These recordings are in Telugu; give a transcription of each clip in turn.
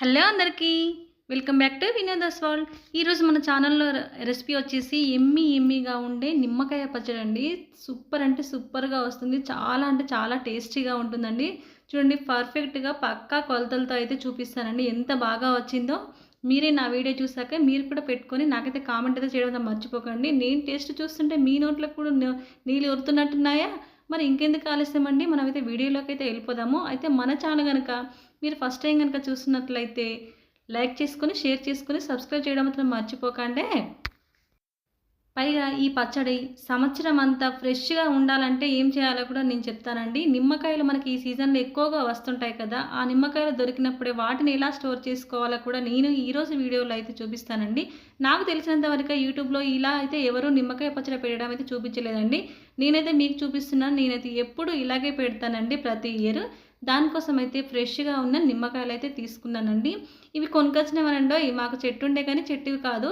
హలో అందరికీ welcome back to Vinod's world. ఈరోజు మన ఛానల్లో రెసిపీ వచ్చేసి ఎమ్మి ఎమ్మిగా ఉండే నిమ్మకాయ పచ్చడి అండి. సూపర్ అంటే సూపర్గా వస్తుంది. చాలా అంటే చాలా టేస్టీగా ఉంటుందండి. చూడండి పర్ఫెక్ట్గా పక్కా కొలతలతో అయితే చూపిస్తానండి. ఎంత బాగా వచ్చిందో మీరే నా వీడియో చూసాక మీరు కూడా పెట్టుకొని నాకైతే కామెంట్ అయితే చేయడం మర్చిపోకండి. నేను టేస్ట్ చూస్తుంటే మీ నోట్లో కూడా నీళ్ళు ఉరుతున్నట్టున్నాయా మరి ఇంకెందుకు ఆలస్యం అండి? మనమైతే వీడియోలోకి అయితే వెళ్ళిపోదాము. అయితే మన ఛానల్ కనుక మీరు ఫస్ట్ టైం కనుక చూస్తున్నట్లయితే లైక్ చేసుకొని షేర్ చేసుకొని సబ్స్క్రైబ్ చేయడం మాత్రం మర్చిపోకండి. పైగా ఈ పచ్చడి సంవత్సరం అంతా ఫ్రెష్గా ఉండాలంటే ఏం చేయాలో కూడా నేను చెప్తానండి. నిమ్మకాయలు మనకి ఈ సీజన్లో ఎక్కువగా వస్తుంటాయి కదా ఆ నిమ్మకాయలు దొరికినప్పుడే వాటిని ఎలా స్టోర్ చేసుకోవాలో కూడా నేను ఈరోజు వీడియోలో అయితే చూపిస్తానండి. నాకు తెలిసినంత వరకు యూట్యూబ్లో ఇలా అయితే ఎవరు నిమ్మకాయ పచ్చడి పెట్టడం అయితే చూపించలేదండి. నేనైతే మీకు చూపిస్తున్నాను నేనైతే ఎప్పుడు ఇలాగే పెడతానండి ప్రతి ఇయర్. దానికోసం అయితే ఫ్రెష్గా ఉన్న నిమ్మకాయలు అయితే తీసుకున్నానండి. ఇవి కొనుకొచ్చినవనండో మాకు చెట్టు ఉండే కానీ చెట్టువి కాదు.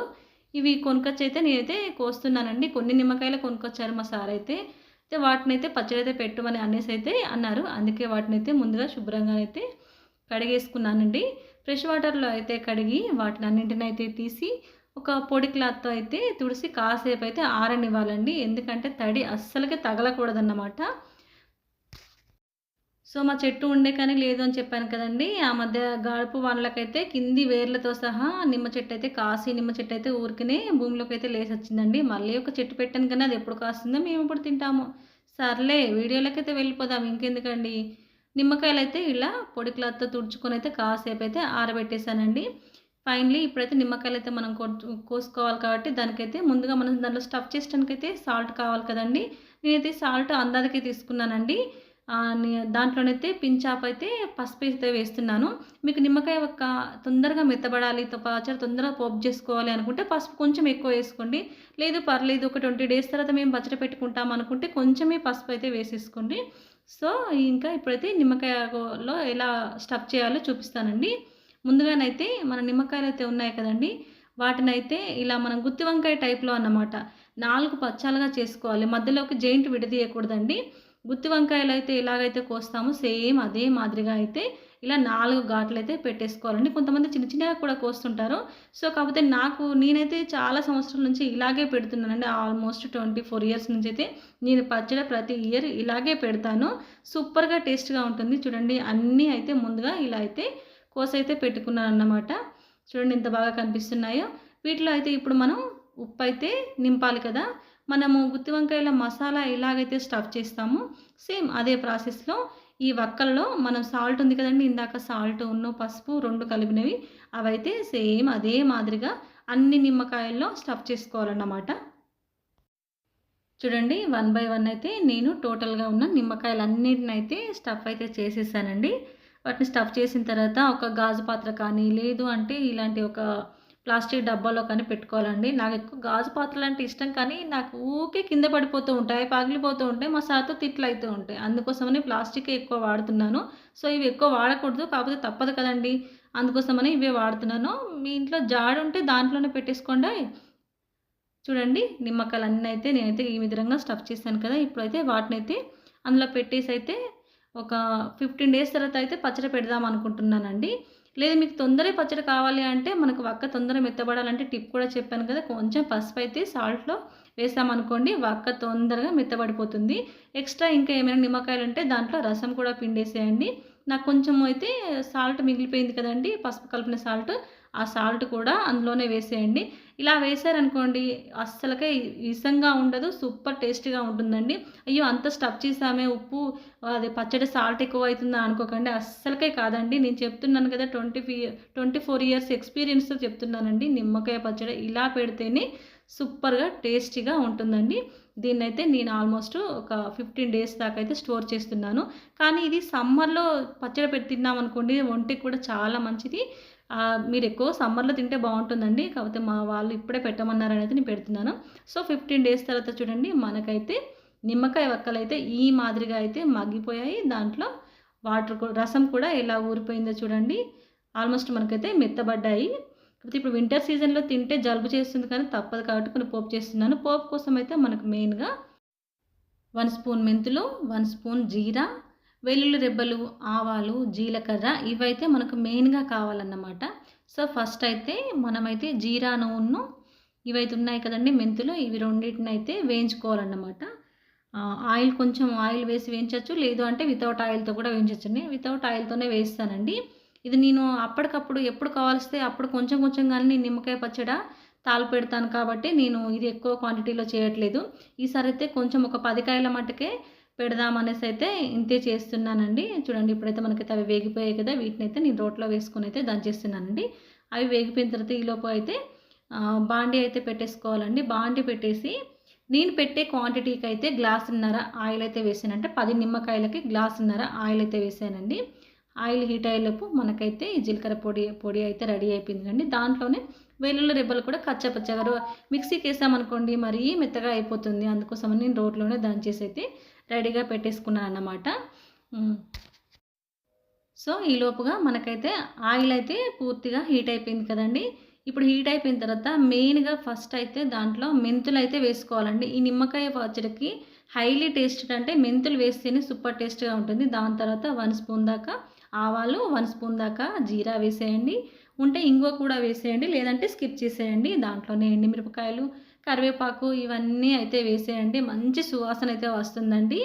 ఇవి కొనుకొచ్చి అయితే నేనైతే కోస్తున్నానండి. కొన్ని నిమ్మకాయలు కొనుక్కొచ్చారు మా సార్ అయితే అయితే వాటిని అయితే పచ్చడి అయితే పెట్టమని అనేసి అయితే అన్నారు. అందుకే వాటిని అయితే ముందుగా శుభ్రంగా అయితే కడిగేసుకున్నానండి. ఫ్రెష్ వాటర్లో అయితే కడిగి వాటిని అన్నింటిని అయితే తీసి ఒక పొడి క్లాత్తో అయితే తుడిసి కాసేపు అయితే ఆరనివ్వాలండి. ఎందుకంటే తడి అస్సలకే తగలకూడదన్నమాట. సో మా చెట్టు ఉండే కానీ లేదు అని చెప్పాను కదండి. ఆ మధ్య గాడుపు వానలకైతే కింది వేర్లతో సహా నిమ్మ చెట్టు అయితే కాసి నిమ్మ చెట్టు అయితే ఊరికనే భూమిలోకి అయితే లేసి వచ్చిందండి మళ్ళీ ఒక చెట్టు పెట్టాను కానీ అది ఎప్పుడు కాస్తుందో మేము ఇప్పుడు తింటాము. సర్లే వీడియోలోకి అయితే వెళ్ళిపోదాం. ఇంకెందుకండి? నిమ్మకాయలు అయితే ఇలా పొడి క్లాత్తో తుడుచుకొని అయితే కాసేపు అయితే ఆరబెట్టేశానండి. ఫైనలీ ఇప్పుడైతే నిమ్మకాయలు అయితే మనం కొ- కోసుకోవాలి కాబట్టి దానికైతే ముందుగా మనం దాంట్లో స్టఫ్ చేసడానికైతే సాల్ట్ కావాలి కదండి. నేనైతే సాల్ట్ అందాజకే తీసుకున్నానండి. దాంట్లోనైతే పించాప్ అయితే పసుపు అయితే వేస్తున్నాను. మీకు నిమ్మకాయ ఒక్క తొందరగా మెత్తబడాలి తో- పచ్చడి తొందరగా పోపు చేసుకోవాలి అనుకుంటే పసుపు కొంచెం ఎక్కువ వేసుకోండి. లేదు పర్లేదు ఒక ట్వంటీ డేస్ తర్వాత మేము పచ్చడి పెట్టుకుంటాం అనుకుంటే కొంచెమే పసుపు అయితే వేసేసుకోండి. సో ఇంకా ఇప్పుడైతే నిమ్మకాయలో ఎలా స్టఫ్ చేయాలో చూపిస్తానండి. ముందుగానైతే మన నిమ్మకాయలు అయితే ఉన్నాయి కదండి. వాటినైతే ఇలా మనం గుత్తి వంకాయ టైప్లో అన్నమాట. నాలుగు పచ్చాలుగా చేసుకోవాలి. మధ్యలోకి జైంట్ విడదీయకూడదండి. గుత్తి వంకాయలు అయితే ఎలాగైతే కోస్తామో సేమ్ అదే మాదిరిగా అయితే ఇలా నాలుగు ఘాట్లు అయితే పెట్టేసుకోవాలండి. కొంతమంది చిన్న చిన్నగా కూడా కోస్తుంటారు. సో కాకపోతే నాకు నేనైతే చాలా సంవత్సరాల నుంచి ఇలాగే పెడుతున్నానండి. ఆల్మోస్ట్ ట్వంటీ ఫోర్ ఇయర్స్ నుంచి అయితే నేను పచ్చడి ప్రతి ఇయర్ ఇలాగే పెడతాను. సూపర్గా టేస్ట్గా ఉంటుంది. చూడండి అన్నీ అయితే ముందుగా ఇలా అయితే కోస అయితే పెట్టుకున్నాను అన్నమాట చూడండి ఎంత బాగా కనిపిస్తున్నాయో. వీటిలో అయితే ఇప్పుడు మనం ఉప్పు అయితే నింపాలి కదా. మనము గుత్తి వంకాయల మసాలా ఎలాగైతే స్టఫ్ చేస్తామో సేమ్ అదే ప్రాసెస్లో ఈ వక్కల్లో మనం సాల్ట్ ఉంది కదండి ఇందాక సాల్ట్ ఉన్న పసుపు రెండు కలిపినవి అవైతే సేమ్ అదే మాదిరిగా అన్ని నిమ్మకాయల్లో స్టఫ్ చేసుకోవాలన్నమాట. చూడండి వన్ బై వన్ అయితే నేను టోటల్గా ఉన్న నిమ్మకాయలు అన్నిటిని అయితే స్టఫ్ అయితే చేసేసానండి. వాటిని స్టఫ్ చేసిన తర్వాత ఒక గాజు పాత్ర కానీ లేదు అంటే ఇలాంటి ఒక ప్లాస్టిక్ డబ్బాలో కానీ పెట్టుకోవాలండి. నాకు ఎక్కువ గాజు పాత్రలు అంటే ఇష్టం కానీ నాకు ఊకే కింద పడిపోతూ ఉంటాయి పగిలిపోతూ ఉంటాయి మా సార్తో తిట్లు అవుతూ ఉంటాయి. అందుకోసమని ప్లాస్టిక్ ఎక్కువ వాడుతున్నాను. సో ఇవి ఎక్కువ వాడకూడదు కాకపోతే తప్పదు కదండి. అందుకోసమని ఇవే వాడుతున్నాను. మీ ఇంట్లో జాడు ఉంటే దాంట్లోనే పెట్టేసుకోండి. చూడండి నిమ్మకాయలు అన్నీ అయితే నేనైతే ఈ విధంగా స్టఫ్ చేశాను కదా ఇప్పుడైతే వాటిని అయితే అందులో పెట్టేసి అయితే ఒక ఫిఫ్టీన్ డేస్ తర్వాత అయితే పచ్చడి పెడదాం అనుకుంటున్నానండి. లేదు మీకు తొందరగా పచ్చడి కావాలి అంటే మనకు వక్క తొందర మెత్తబడాలంటే టిప్ కూడా చెప్పాను కదా కొంచెం పసుపు అయితే సాల్ట్లో వేసామనుకోండి వక్క తొందరగా మెత్తబడిపోతుంది. ఎక్స్ట్రా ఇంకా ఏమైనా నిమ్మకాయలు ఉంటే దాంట్లో రసం కూడా పిండేసేయండి. నాకు కొంచెం అయితే సాల్ట్ మిగిలిపోయింది కదండి పసుపు కలిపిన సాల్ట్ ఆ సాల్ట్ కూడా అందులోనే వేసేయండి. ఇలా వేసారనుకోండి అస్సలకే ఇసంగా ఉండదు సూపర్ టేస్టీగా ఉంటుందండి. అయ్యో అంత స్టఫ్ చేసామే ఉప్పు అది పచ్చడి సాల్ట్ ఎక్కువ అవుతుందా అనుకోకండి అస్సలకే కాదండి. నేను చెప్తున్నాను కదా ట్వంటీ ఫీ ట్వంటీ ఫోర్ ఇయర్స్ ఎక్స్పీరియన్స్తో చెప్తున్నానండి. నిమ్మకాయ పచ్చడి ఇలా పెడితేనే సూపర్గా టేస్టీగా ఉంటుందండి. దీన్నైతే నేను ఆల్మోస్ట్ ఒక ఫిఫ్టీన్ డేస్ దాకా అయితే స్టోర్ చేస్తున్నాను. కానీ ఇది సమ్మర్లో పచ్చడి పెట్టి తిన్నాం అనుకోండి ఒంటికి కూడా చాలా మంచిది. మీరు ఎక్కువ సమ్మర్లో తింటే బాగుంటుందండి కాకపోతే మా వాళ్ళు ఇప్పుడే పెట్టమన్నారు అనేది నేను పెడుతున్నాను. సో ఫిఫ్టీన్ డేస్ తర్వాత చూడండి మనకైతే నిమ్మకాయ వక్కలు అయితే ఈ మాదిరిగా అయితే మగ్గిపోయాయి. దాంట్లో వాటర్ రసం కూడా ఎలా ఊరిపోయిందో చూడండి. ఆల్మోస్ట్ మనకైతే మెత్తబడ్డాయి. కాకపోతే ఇప్పుడు వింటర్ సీజన్లో తింటే జలుబు చేస్తుంది కానీ తప్పదు కాబట్టి కొన్ని పోపు చేస్తున్నాను. పోపు కోసం అయితే మనకు మెయిన్గా వన్ స్పూన్ మెంతులు వన్ స్పూన్ జీరా వెల్లుల్లి రెబ్బలు ఆవాలు జీలకర్ర ఇవైతే మనకు మెయిన్గా కావాలన్నమాట. సో ఫస్ట్ అయితే మనమైతే జీరా నూనెను ఇవైతే ఉన్నాయి కదండి మెంతులు ఇవి రెండింటిని అయితే వేయించుకోవాలన్నమాట. ఆయిల్ కొంచెం ఆయిల్ వేసి వేయించవచ్చు లేదు అంటే వితౌట్ ఆయిల్తో కూడా వేయించవచ్చండి వితౌట్ ఆయిల్తోనే వేస్తానండి. ఇది నేను అప్పటికప్పుడు ఎప్పుడు కావాల్స్తే అప్పుడు కొంచెం కొంచెం కానీ నిమ్మకాయ పచ్చడ తాలు పెడతాను కాబట్టి నేను ఇది ఎక్కువ క్వాంటిటీలో చేయట్లేదు. ఈసారి అయితే కొంచెం ఒక పది కాయల మట్టుకే పెడదామనేసి అయితే ఇంతే చేస్తున్నానండి. చూడండి ఇప్పుడైతే మనకైతే అవి వేగిపోయాయి కదా వీటిని అయితే నేను రోట్లో వేసుకొని అయితే దంచేస్తున్నానండి. అవి వేగిపోయిన తర్వాత ఈలోపు అయితే బాండీ అయితే పెట్టేసుకోవాలండి. బాండీ పెట్టేసి నేను పెట్టే క్వాంటిటీకి అయితే గ్లాసున్నర ఆయిల్ అయితే వేసాను. అంటే పది నిమ్మకాయలకి గ్లాసున్నర ఆయిల్ అయితే వేసానండి. ఆయిల్ హీట్ అయ్యేలోపు మనకైతే జీలకర్ర పొడి పొడి అయితే రెడీ అయిపోయింది అండి దాంట్లోనే వెల్లుల్లి రెబ్బలు కూడా కచ్చపచ్చగా మిక్సీకి వేసామనుకోండి మరీ మెత్తగా అయిపోతుంది. అందుకోసం నేను రోడ్లోనే దంచేసి అయితే రెడీగా పెట్టేసుకున్నాను అన్నమాట సో ఈ లోపుగా మనకైతే ఆయిల్ అయితే పూర్తిగా హీట్ అయిపోయింది కదండి. ఇప్పుడు హీట్ అయిపోయిన తర్వాత మెయిన్గా ఫస్ట్ అయితే దాంట్లో మెంతులు అయితే వేసుకోవాలండి. ఈ నిమ్మకాయ పచ్చడికి హైలీ టేస్ట్ అంటే మెంతులు వేస్తేనే సూపర్ టేస్ట్గా ఉంటుంది. దాని తర్వాత వన్ స్పూన్ దాకా ఆవాలు వన్ స్పూన్ దాకా జీరా వేసేయండి. ఉంటే ఇంగువ కూడా వేసేయండి. లేదంటే స్కిప్ చేసేయండి. దాంట్లోనే ఎండిమిరపకాయలు కరివేపాకు ఇవన్నీ అయితే వేసేయండి. మంచి సువాసన అయితే వస్తుందండి.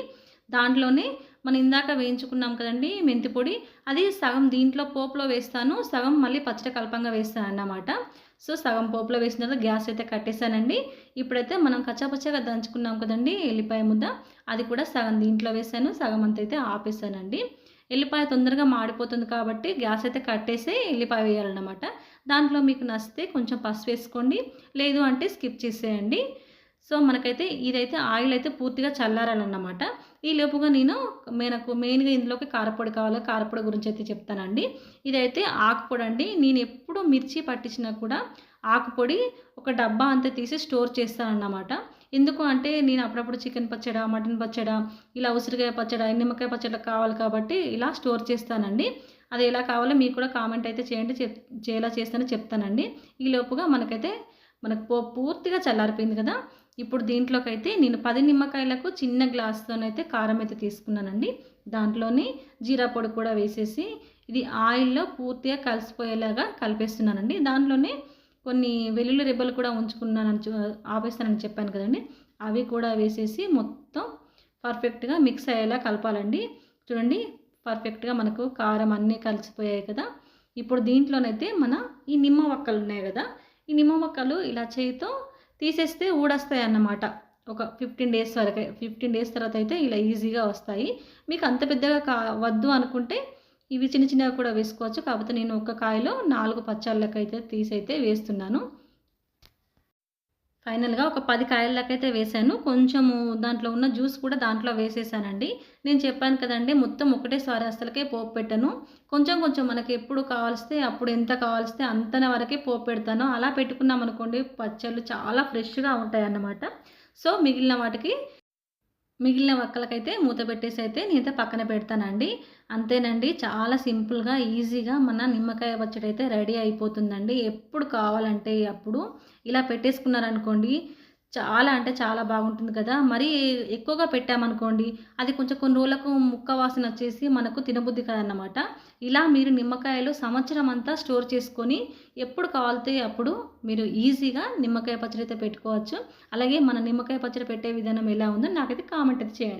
దాంట్లోనే మనం ఇందాక వేయించుకున్నాం కదండి మెంతి పొడి. అది సగం దీంట్లో పోపులో వేస్తాను. సగం మళ్ళీ పచ్చడి కల్పంగా వేస్తాను అన్నమాట. సో సగం పోపులో వేసిన తర్వాత గ్యాస్ అయితే కట్టేశానండి. ఇప్పుడైతే మనం కచ్చాపచ్చగా దంచుకున్నాం కదండి ఎల్లిపాయ ముద్ద. అది కూడా సగం దీంట్లో వేసాను. సగం అంత అయితే ఆపేసానండి ఎల్లిపాయ తొందరగా మాడిపోతుంది కాబట్టి గ్యాస్ అయితే కట్టేసి ఎల్లిపాయ వేయాలన్నమాట. దాంట్లో మీకు నచ్చితే కొంచెం పసుపు వేసుకోండి లేదు అంటే స్కిప్ చేసేయండి. సో మనకైతే ఇదైతే ఆయిల్ అయితే పూర్తిగా చల్లారాలన్నమాట. ఈ లోపుగా నేను మనకు మెయిన్గా ఇందులోకి కారపొడి కావాలి కారపొడి గురించి అయితే చెప్తానండి. ఇదైతే ఆకుపొడి అండి. నేను ఎప్పుడు మిర్చి పట్టించినా కూడా ఆకుపొడి ఒక డబ్బా అంతా తీసి స్టోర్ చేస్తానన్నమాట. ఎందుకు అంటే నేను అప్పుడప్పుడు చికెన్ పచ్చడా మటన్ పచ్చడా ఇలా ఉసిరికాయ పచ్చడా నిమ్మకాయ పచ్చడా కావాలి కాబట్టి ఇలా స్టోర్ చేస్తానండి. అది ఎలా కావాలో మీకు కూడా కామెంట్ అయితే చేయండి చెప్ చేలా చేస్తానో చెప్తానండి. ఈ లోపుగా మనకైతే మనకు పూర్తిగా చల్లారిపోయింది కదా. ఇప్పుడు దీంట్లోకైతే నేను పది నిమ్మకాయలకు చిన్న గ్లాస్తోనైతే కారం అయితే తీసుకున్నానండి. దాంట్లోని జీరా పొడి కూడా వేసేసి ఇది ఆయిల్లో పూర్తిగా కలిసిపోయేలాగా కలిపేస్తున్నానండి. దాంట్లోనే కొన్ని వెల్లుల్లి రెబ్బలు కూడా ఉంచుకున్నానని ఆపేస్తానని చెప్పాను కదండి. అవి కూడా వేసేసి మొత్తం పర్ఫెక్ట్గా మిక్స్ అయ్యేలా కలపాలండి. చూడండి పర్ఫెక్ట్గా మనకు కారం అన్నీ కలిసిపోయాయి కదా. ఇప్పుడు దీంట్లోనైతే మన ఈ నిమ్మ వక్కలు ఉన్నాయి కదా. ఈ నిమ్మ వక్కలు ఇలా చేయితో తీసేస్తే ఊడొస్తాయి అన్నమాట. ఒక ఫిఫ్టీన్ డేస్ వరకు ఫిఫ్టీన్ డేస్ తర్వాత అయితే ఇలా ఈజీగా వస్తాయి. మీకు అంత పెద్దగా కా వద్దు అనుకుంటే ఇవి చిన్న చిన్నగా కూడా వేసుకోవచ్చు. కాకపోతే నేను ఒక్క కాయలో నాలుగు పచ్చాళ్ళకైతే తీసైతే వేస్తున్నాను. ఫైనల్గా ఒక పది కాయలకైతే వేసాను. కొంచెము దాంట్లో ఉన్న జ్యూస్ కూడా దాంట్లో వేసేసానండి. నేను చెప్పాను కదండి మొత్తం ఒకటేసారి అసలుకే పోపు పెట్టాను. కొంచెం కొంచెం మనకి ఎప్పుడు కావాల్స్తే అప్పుడు ఎంత కావాల్స్తే అంతన వరకే పోపు పెడతాను. అలా పెట్టుకున్నాం అనుకోండి పచ్చళ్ళు చాలా ఫ్రెష్గా ఉంటాయి అన్నమాట సో మిగిలిన వాటికి మిగిలిన వక్కలకైతే మూత పెట్టేసి అయితే నేనైతే పక్కన పెడతానండి. అంతేనండి చాలా సింపుల్గా ఈజీగా మన నిమ్మకాయ పచ్చడి అయితే రెడీ అయిపోతుందండి. ఎప్పుడు కావాలంటే అప్పుడు. ఇలా పెట్టేసుకున్నారనుకోండి చాలా అంటే చాలా బాగుంటుంది కదా. మరి ఎక్కువగా పెట్టామనుకోండి అది కొంచెం కొన్ని రోజులకు ముక్క వాసన వచ్చేసి మనకు తినబుద్ధి కదన్నమాట. ఇలా మీరు నిమ్మకాయలు సంవత్సరం అంతా స్టోర్ చేసుకొని ఎప్పుడు కావాలితే అప్పుడు మీరు ఈజీగా నిమ్మకాయ పచ్చడి అయితే పెట్టుకోవచ్చు. అలాగే మన నిమ్మకాయ పచ్చడి పెట్టే విధానం ఎలా ఉందో నాకైతే కామెంట్ అయితే చేయండి.